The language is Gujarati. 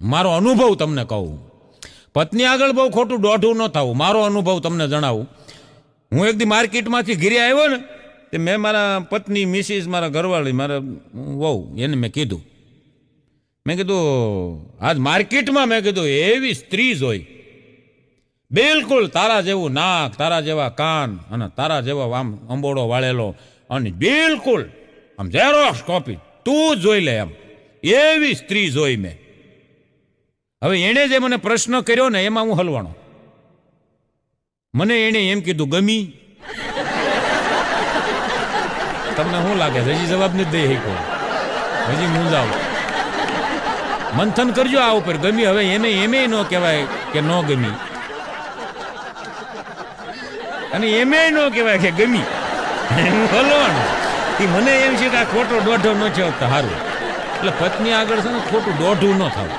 મારો અનુભવ તમને કહું. પત્ની આગળ બહુ ખોટું દોઢું ન થવું. મારો અનુભવ તમને જણાવું. હું એક દી માર્કેટમાંથી ઘીરે આવ્યો ને, તે મેં મારા પત્ની, મિસિસ, મારા ઘરવાળી, મારા વહુ, એને મેં કીધું. મેં કીધું, આજ માર્કેટમાં, મેં કીધું, એવી સ્ત્રી જોઈ બિલકુલ, તારા જેવું નાક, તારા જેવા કાન અને તારા જેવા આમ અંબોડો વાળેલો અને બિલકુલ, આમ ઝેરોક્સ કોપી, તું જોઈ લે એમ. એવી સ્ત્રી જોઈ મેં. હવે એણે જે મને પ્રશ્ન કર્યો ને એમાં હું હલવાણો. મને એણે એમ કીધું, ગમી. તમને શું લાગે છે? હજી જવાબ નથી દઈ શક્યો. હજી મૂંઝાવ મંથન કરજો આ ઉપર, ગમી. હવે એને એમે ન કહેવાય કે ન ગમી. અને એમે ન કહેવાય કે ગમી. હું હલવાનું એ મને એમ છે કે આ ખોટો દોઢો ન છે સારું એટલે પત્ની આગળ છે ને, ખોટું દોઢું ન થવું.